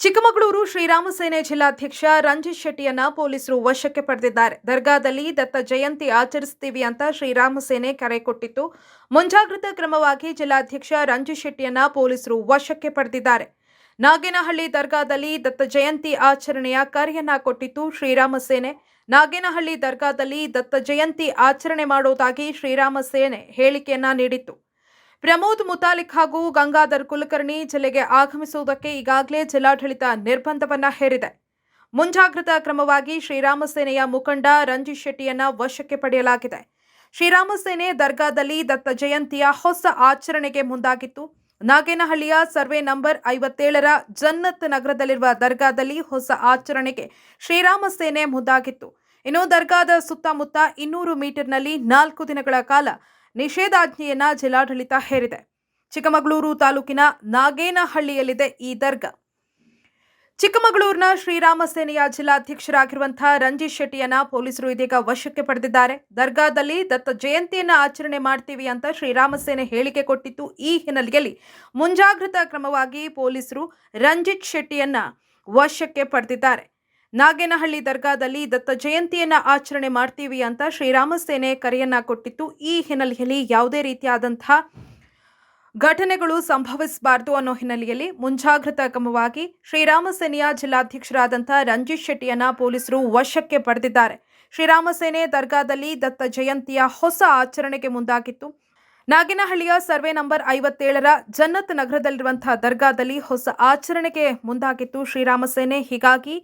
ಚಿಕ್ಕಮಗಳೂರು ಶ್ರೀರಾಮ ಸೇನೆ ಜಿಲ್ಲಾಧ್ಯಕ್ಷ ರಂಜಿತ್ ಶೆಟ್ಟಿಯನ್ನ ಪೊಲೀಸರು ವಶಕ್ಕೆ ಪಡೆದಿದ್ದಾರೆ. ದರ್ಗಾದಲ್ಲಿ ದತ್ತ ಜಯಂತಿ ಆಚರಿಸ್ತೀವಿ ಅಂತ ಶ್ರೀರಾಮ ಸೇನೆ ಕರೆ ಕೊಟ್ಟಿತ್ತು. ಮುಂಜಾಗ್ರತಾ ಕ್ರಮವಾಗಿ ಜಿಲ್ಲಾಧ್ಯಕ್ಷ ರಂಜಿತ್ ಶೆಟ್ಟಿಯನ್ನ ಪೊಲೀಸರು ವಶಕ್ಕೆ ಪಡೆದಿದ್ದಾರೆ. ನಾಗೇನಹಳ್ಳಿ ದರ್ಗಾದಲ್ಲಿ ದತ್ತ ಜಯಂತಿ ಆಚರಣೆಯ ಕರೆಯನ್ನ ಕೊಟ್ಟಿತ್ತು ಶ್ರೀರಾಮ ಸೇನೆ. ನಾಗೇನಹಳ್ಳಿ ದರ್ಗಾದಲ್ಲಿ ದತ್ತ ಜಯಂತಿ ಆಚರಣೆ ಮಾಡುವುದಾಗಿ ಶ್ರೀರಾಮ ಸೇನೆ ಹೇಳಿಕೆಯನ್ನ ನೀಡಿತ್ತು. ಪ್ರಮೋದ್ ಮುತಾಲಿಕ್ ಹಾಗೂ ಗಂಗಾಧರ್ ಕುಲಕರ್ಣಿ ಜಿಲ್ಲೆಗೆ ಆಗಮಿಸುವುದಕ್ಕೆ ಈಗಾಗಲೇ ಜಿಲ್ಲಾಡಳಿತ ನಿರ್ಬಂಧವನ್ನ ಹೇರಿದೆ. ಮುಂಜಾಗ್ರತಾ ಕ್ರಮವಾಗಿ ಶ್ರೀರಾಮ ಸೇನೆಯ ಮುಖಂಡ ರಂಜಿತ್ ಶೆಟ್ಟಿಯನ್ನ ವಶಕ್ಕೆ ಪಡೆಯಲಾಗಿದೆ. ಶ್ರೀರಾಮ ಸೇನೆ ದರ್ಗಾದಲ್ಲಿ ದತ್ತ ಜಯಂತಿಯ ಹೊಸ ಆಚರಣೆಗೆ ಮುಂದಾಗಿತ್ತು. ನಾಗೇನಹಳ್ಳಿಯ ಸರ್ವೆ ನಂಬರ್ ಐವತ್ತೇಳರ ಜನ್ನತ್ ನಗರದಲ್ಲಿರುವ ದರ್ಗಾದಲ್ಲಿ ಹೊಸ ಆಚರಣೆಗೆ ಶ್ರೀರಾಮ ಸೇನೆ ಮುಂದಾಗಿತ್ತು. ಇನ್ನು ದರ್ಗಾದ ಸುತ್ತಮುತ್ತ ಇನ್ನೂರು ಮೀಟರ್ನಲ್ಲಿ ನಾಲ್ಕು ದಿನಗಳ ಕಾಲ ನಿಷೇಧಾಜ್ಞೆಯನ್ನ ಜಿಲ್ಲಾಡಳಿತ ಹೇರಿದೆ. ಚಿಕ್ಕಮಗಳೂರು ತಾಲೂಕಿನ ನಾಗೇನಹಳ್ಳಿಯಲ್ಲಿದೆ ಈ ದರ್ಗಾ. ಚಿಕ್ಕಮಗಳೂರಿನ ಶ್ರೀರಾಮ ಸೇನೆಯ ಜಿಲ್ಲಾಧ್ಯಕ್ಷರಾಗಿರುವಂತಹ ರಂಜಿತ್ ಶೆಟ್ಟಿಯನ್ನ ಪೊಲೀಸರು ಇದೀಗ ವಶಕ್ಕೆ ಪಡೆದಿದ್ದಾರೆ. ದರ್ಗಾದಲ್ಲಿ ದತ್ತ ಜಯಂತಿಯನ್ನ ಆಚರಣೆ ಮಾಡ್ತೀವಿ ಅಂತ ಶ್ರೀರಾಮ ಸೇನೆ ಹೇಳಿಕೆ ಕೊಟ್ಟಿತ್ತು. ಈ ಹಿನ್ನೆಲೆಯಲ್ಲಿ ಮುಂಜಾಗ್ರತಾ ಕ್ರಮವಾಗಿ ಪೊಲೀಸರು ರಂಜಿತ್ ಶೆಟ್ಟಿಯನ್ನ ವಶಕ್ಕೆ ಪಡೆದಿದ್ದಾರೆ. ನಾಗೇನಹಳ್ಳಿ ದರ್ಗಾದಲ್ಲಿ ದತ್ತ ಜಯಂತಿಯನ್ನ ಆಚರಣೆ ಮಾಡ್ತೀವಿ ಅಂತ ಶ್ರೀರಾಮ ಸೇನೆ ಕರೆಯನ್ನ ಕೊಟ್ಟಿತ್ತು. ಈ ಹಿನ್ನೆಲೆಯಲ್ಲಿ ಯಾವುದೇ ರೀತಿಯಾದಂಥ ಘಟನೆಗಳು ಸಂಭವಿಸಬಾರದು ಅನ್ನೋ ಹಿನ್ನೆಲೆಯಲ್ಲಿ ಮುಂಜಾಗ್ರತಾ ಕ್ರಮವಾಗಿ ಶ್ರೀರಾಮ ಸೇನೆಯ ಜಿಲ್ಲಾಧ್ಯಕ್ಷರಾದಂಥ ರಂಜಿತ್ ಶೆಟ್ಟಿಯನ್ನ ಪೊಲೀಸರು ವಶಕ್ಕೆ ಪಡೆದಿದ್ದಾರೆ. ಶ್ರೀರಾಮ ಸೇನೆ ದರ್ಗಾದಲ್ಲಿ ದತ್ತ ಜಯಂತಿಯ ಹೊಸ ಆಚರಣೆಗೆ ಮುಂದಾಗಿತ್ತು. ನಾಗಿನಹಳ್ಳಿಯ ಸರ್ವೆ ನಂಬರ್ ಐವತ್ತೇಳರ ಜನ್ನತ್ ನಗರದಲ್ಲಿರುವಂತಹ ದರ್ಗಾದಲ್ಲಿ ಹೊಸ ಆಚರಣೆಗೆ ಮುಂದಾಗಿತ್ತು ಶ್ರೀರಾಮ ಸೇನೆ. ಹೀಗಾಗಿ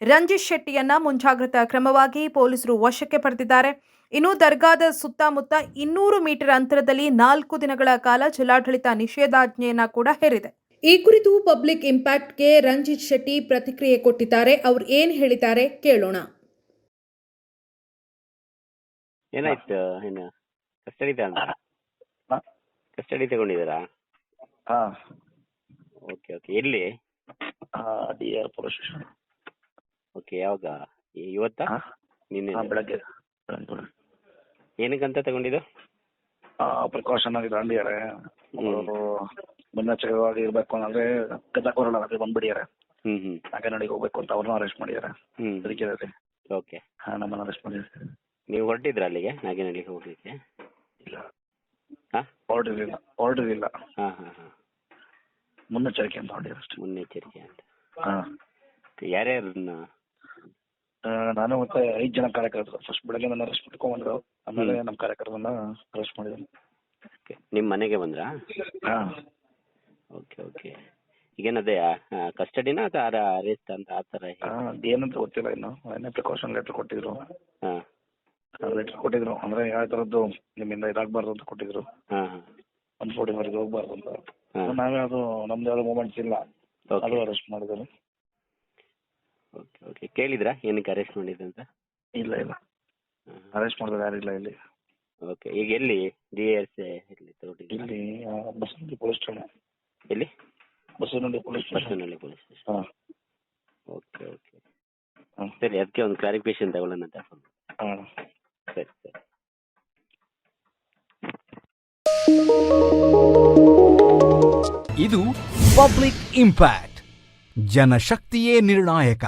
ರಂಜಿತ್ ಶೆಟ್ಟಿಯನ್ನ ಮುಂಜಾಗ್ರತಾ ಕ್ರಮವಾಗಿ ಪೊಲೀಸರು ವಶಕ್ಕೆ ಪಡೆದಿದ್ದಾರೆ. ಇನ್ನು ದರ್ಗಾದ ಸುತ್ತಮುತ್ತ ಇನ್ನೂರು ಮೀಟರ್ ಅಂತರದಲ್ಲಿ ನಾಲ್ಕು ದಿನಗಳ ಕಾಲ ಜಿಲ್ಲಾಡಳಿತ ನಿಷೇಧಾಜ್ಞೆಯನ್ನ ಕೂಡ ಹೇರಿದೆ. ಈ ಕುರಿತು ಪಬ್ಲಿಕ್ ಇಂಪ್ಯಾಕ್ಟ್ಗೆ ರಂಜಿತ್ ಶೆಟ್ಟಿ ಪ್ರತಿಕ್ರಿಯೆ ಕೊಟ್ಟಿದ್ದಾರೆ. ಅವ್ರು ಏನ್ ಹೇಳಿದ್ದಾರೆ ಕೇಳೋಣ. ಏನಾಯ್ತು ಏನು ಕಸ್ಟಡಿ ತಗೊಂಡ ಹಾ? ಕಸ್ಟಡಿ ತಗೊಂಡಿದ್ದೀರಾ? ಹಾಂ. Okay okay. ಎಲ್ಲಿ? D R police station. Okay ಯಾವಾಗ? ಇ- ಇವತ್ತಾ? ಹಾಂ. ನಿನ್ನೆ ಹಾಂ ಬೆಳಗ್ಗೆ. ಏನಕ್ಕಂತ ತಗೊಂಡಿದ್ದು? ಪ್ರಿಕಾಷನ್ ಆಗಿ ತಗೊಂಡಿದ್ದಾರೆ ಅವರು ಇರ್ಬೇಕು ಅಂದ್ರೆ ಅನ್ನೋದ್ರೆ ಗದಕೋರಲ್ಲ ಅದೇ ಬಂದ್ಬಿಟ್ಟಿದ್ದಾರೆ ಹ್ಮ್ ಹ್ಞೂ ನಾಗನಡಿಗೆ ಹೋಗ್ಬೇಕು ಅಂತ ಅವ್ರನ್ನ ಅರೆಸ್ಟ್ ಮಾಡಿದ್ದಾರೆ. ಹ್ಮ್. ಅದಕ್ಕೆ ಓಕೆ. ಹಾಂ ನಮ್ಮನ್ನ ಅರೆಸ್ಟ್ ಮಾಡಿದ್ದಾರೆ ನೀವು ಹೊರಟಿದ್ರ ಅಲ್ಲಿಗೆ? ನಾಗೇನಹಳ್ಳಿಗೆ ಹೋಗ್ಲಿಕ್ಕೆ? ಇಲ್ಲ. ಹಾಂ? ಆರ್ಡರ್ ಇಲ್ಲ. ಹಾ ಹಾಂ ಹಾಂ. ಮುನ್ನೆಚ್ಚರಿಕೆ ಅಂತ ಅಷ್ಟೇ. ಮುನ್ನೆಚ್ಚರಿಕೆ ಅಂತ. ಹಾ. ಯಾರ್ಯಾರನ್ನ? ನಾನು ಮತ್ತೆ ಐದು ಜನ ಕಾರ್ಯಕರ್ತರು. ಫಸ್ಟ್ ಬೆಳಗ್ಗೆ ನನ್ನ ಅರೆಸ್ಟ್ ಮಾಡ್ಕೊಂಡ್ಬಂದ್ರು ಆಮೇಲೆ ನಮ್ಮ ಕಾರ್ಯಕರ್ತರನ್ನ ಅರೆಸ್ಟ್ ಮಾಡಿದ್ರು ಓಕೆ ನಿಮ್ಮ ಮನೆಗೆ ಬಂದ್ರಾ? ಹಾ. ಓಕೆ ಓಕೆ ಈಗೇನದೇ ಕಸ್ಟಡಿನಾ ಅಥವಾ ಅರೆಸ್ಟ್ ಅಂತ ಆ ಥರ ಏನಂತ ಗೊತ್ತಿಲ್ಲ ಇನ್ನು. ಏನೇ ಪ್ರಿಕಾಷನ್ ಲೆಟರ್ ಕೊಟ್ಟಿದ್ರು. ಹಾಂ. ಲೆಟರ್ ಕೊಟ್ಟಿದ್ರು. ಅಂದ್ರೆ ಯಾವ ತರದ್ದು ನಿಮ್ಮಿಂದ ಇದಾಗಬಾರ್ದು ಅಂತ ಕೊಟ್ಟಿದ್ರು. ಹಾಂ ಹಾಂ. ಒನ್ ಫೋರ್ಟಿ ವರೆಗೆ ಹೋಗ್ಬಾರ್ದು ಅಂತ. ಹಾಂ. ನಾವೇ ಅದು ನಮ್ದು ಯಾವ್ದು ಮೂಮೆಂಟ್ಸ್ ಇಲ್ಲ. ಅದು ಓಕೆ ಅರೆಸ್ಟ್ ಮಾಡಿದ್ರು ಓಕೆ ಓಕೆ ಕೇಳಿದ್ರಾ? ಏನಕ್ಕೆ ಅರೆಸ್ಟ್ ಮಾಡಿದೆ ಅಂತ? ಇಲ್ಲ ಇಲ್ಲ. ಅರೆಸ್ಟ್ ಮಾಡಿದ್ರೆ ಯಾರಿಲ್ಲ ಇಲ್ಲಿ ಓಕೆ ಈಗ ಎಲ್ಲಿ? ಡಿ ಎಸ್ ಎಲ್ಲಿ ತಗೊಂಡಿದ್ದೀರಾ ಇಲ್ಲಿ ಆ, ಬಸವನಹಳ್ಳಿ ಪೊಲೀಸ್ ಠಾಣೆ. ಎಲ್ಲಿ? Basavanahalli police station Basavanahalli police station ಹಾಂ. ಓಕೆ ಓಕೆ ಹಾಂ. ಸರಿ ಅದಕ್ಕೆ ಒಂದು ಕ್ಲಾರಿಫಿಕೇಶನ್ ತಗೊಳ್ಳೋಣ ಅಂತ ಫೋನ್ ಹಾಂ. ಸರಿ ಸರಿ. ಇದು ಪಬ್ಲಿಕ್ ಇಂಪ್ಯಾಕ್ಟ್ ಜನಶಕ್ತಿಯೇ ನಿರ್ಣಾಯಕ.